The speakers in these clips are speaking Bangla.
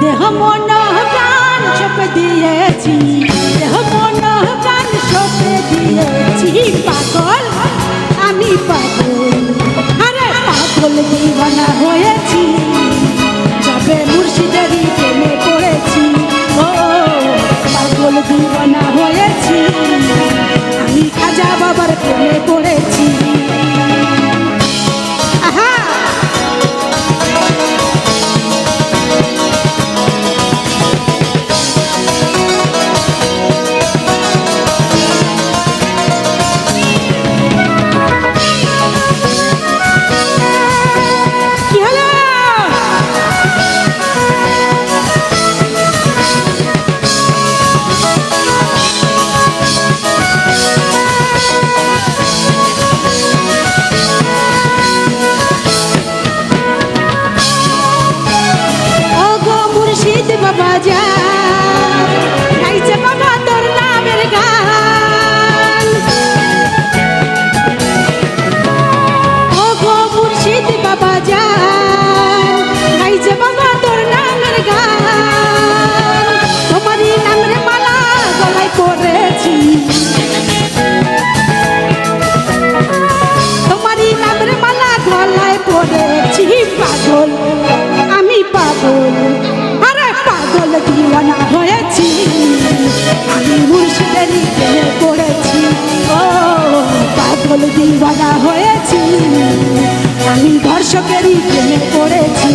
দেহ মন প্রাণ সপে দিয়েছি। দেহ মন প্রাণ সপে দিয়েছি। পাগল, আমি পাগল। আরে পাগল দিবানা হয়েছি। যাবে মুর্শিদারি প্রেমে পড়েছি। ও, পাগল দিবানা হয়েছি। আমি খাজা বাবার প্রেমে পড়েছি। পাগল দিওয়ানা হয়েছি। আমি ধর্ষকেরই প্রেমে পড়েছি।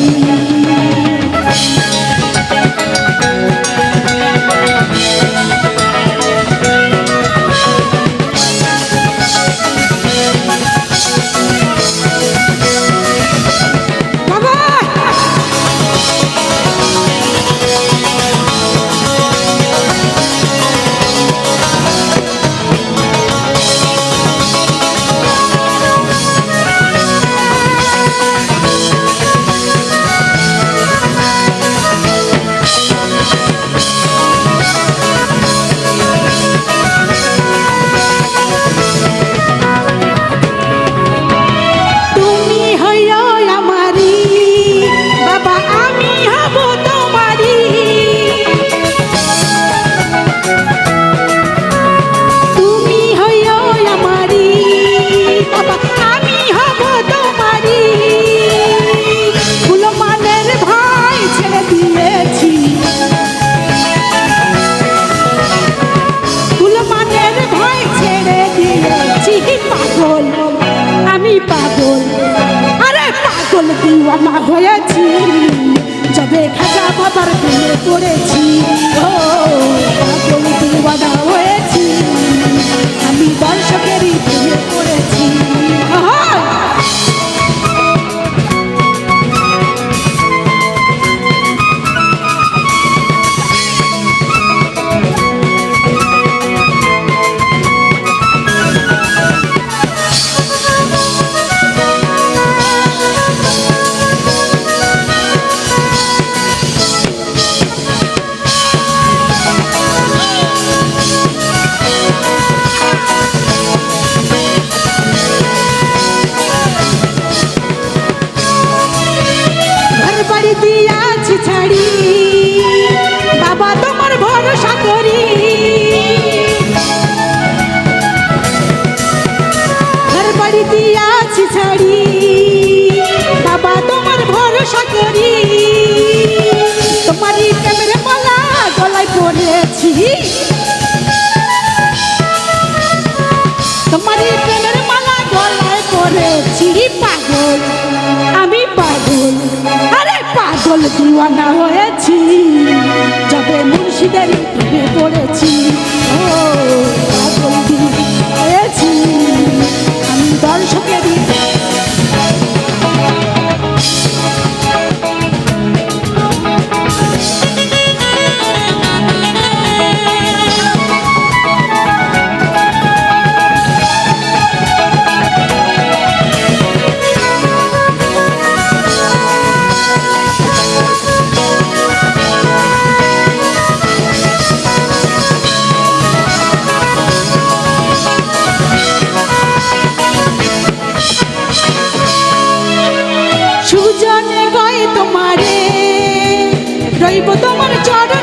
আবার বিয়ে করেছি। দিওয়ানা হয়েছি যবে মুর্শিদের করেছি। ও Jordan.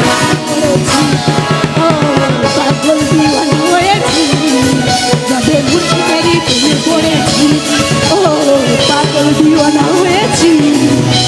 with you.